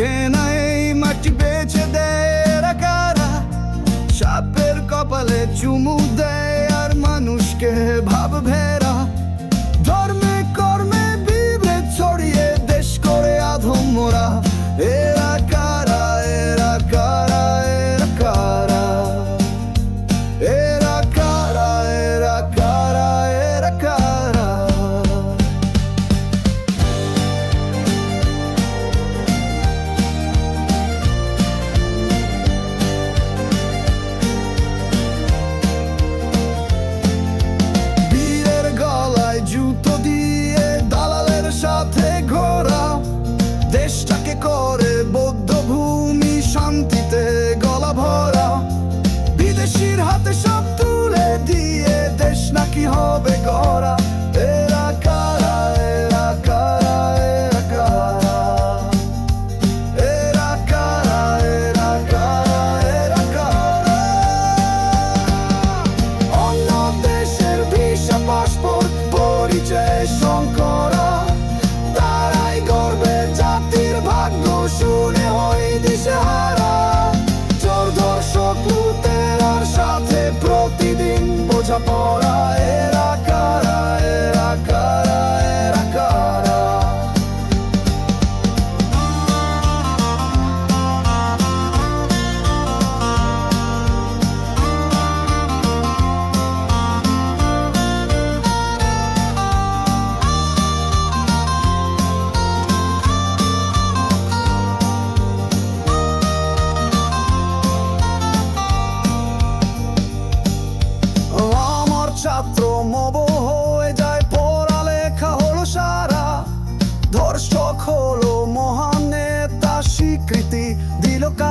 দেখে নাই, মাটি বেছে দেয় কারা? সাপের কপালে চুমু দেয় আর মানুষকে ভাব ভেরা ধর্মে কর্মে বিভেদ ছড়িয়ে দেশ করে আধম মোরা। পরিবেশন করো তারাই গর্বে জাতির ভাগ্য, শুনে হই দিশেহারা। চোর দর্শক সাথে প্রতিদিন বোঝা পড়ায় আকৃতি দিল কা